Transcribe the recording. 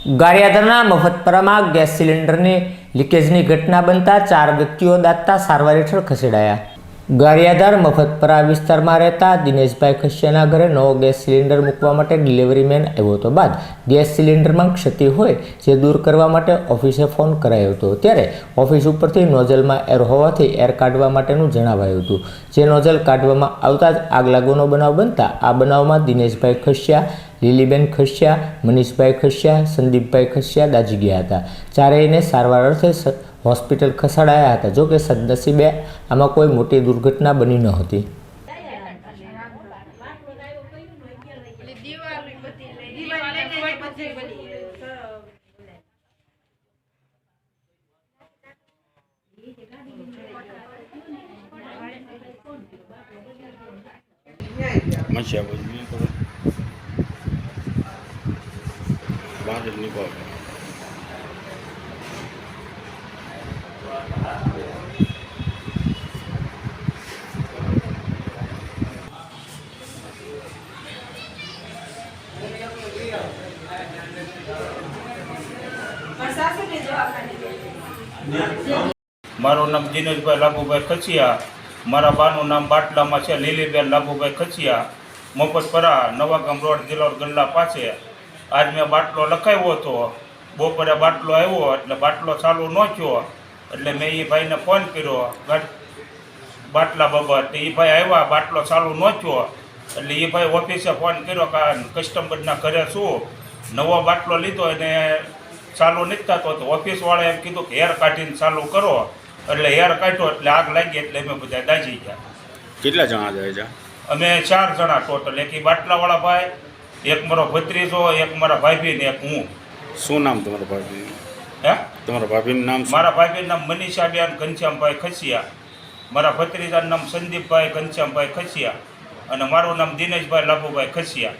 ગારિયાદરના મફતપરામાં gas સિલિન્ડરની લીકેજની ઘટના બનતા ચાર વ્યક્તિઓ દાતા સારવાર હેઠળ ખસેડાયા. ગારિયાધાર મફતપરા વિસ્તારમાં રહેતા દિનેશભાઈ ખસિયાના ઘરે નવો ગેસ સિલિન્ડર મૂકવા માટે ડિલિવરી મેન આવ્યો હતો બાદ ગેસ સિલિન્ડરમાં ક્ષતિ હોય જે દૂર કરવા માટે ઓફિસે ફોન કરાયો હતો. ત્યારે ઓફિસ ઉપરથી નોઝલમાં એર હોવાથી એર કાઢવા માટેનું જણાવાયું હતું. જે નોઝલ કાઢવામાં આવતા જ આગ લાગવાનો બનાવ બનતા આ બનાવમાં દિનેશભાઈ ખસિયા લીલીબેન ખસિયા, મનીષભાઈ ખસિયા, સંદીપભાઈ ખસિયા દાજી ગયા હતા. ચારેયને સારવાર અર્થે હોસ્પિટલ ખસેડાયા હતા. જોકે સદનસીબે આમાં કોઈ મોટી દુર્ઘટના બની ન હતી દિવાળી બધી લઈ દિવાળી કોઈ બધી બધી મચ્યા બધું કરો બહાર જ નીકળો મારું નામ દિનેશભાઈ લાભુભાઈ ખચિયા. મારા બાનું નામ બાટલામાં છે, લીલીબેન લાભુભાઈ ખચિયા. મફતપરા નવાગામ રોડ જિલ્લો ગલ્લા પાસે. આજ મેં બાટલો લખાવ્યો હતો. બપોરે બાટલો આવ્યો એટલે બાટલો ચાલુ ન થયો. એટલે મેં એ ભાઈને ફોન કર્યો બાટલા બાબત એ ભાઈ આવ્યા બાટલો ચાલુ ન થયો. એટલે એ ભાઈ ઓફિસે ફોન કર્યો કે કસ્ટમરના ઘરે શું? નવો બાટલો લીધો અને ચાલુ નથી થતો. તો ઓફિસવાળા એમ કીધું કે હેર કાઢીને ચાલુ કરો. એટલે હેર કાઢ્યો એટલે આગ લાગી એટલે અમે બધા દાજી ગયા. કેટલા જણા જાય છે અમે ચાર જણા ટોટલ. એક બાટલાવાળા ભાઈ એક મારો ભત્રીજો એક મારા ભાભી ને એક હું. શું નામ તમારા ભાભી? હે? તમારા ભાભીનું નામ મારા ભાઈનું નામ મનીષાબેન ઘનશ્યામભાઈ ખસિયા. મારા ભત્રીજાનું નામ સંદીપભાઈ ઘનશ્યામભાઈ ખસિયા. અને મારું નામ દિનેશભાઈ લાભુભાઈ ખસિયા.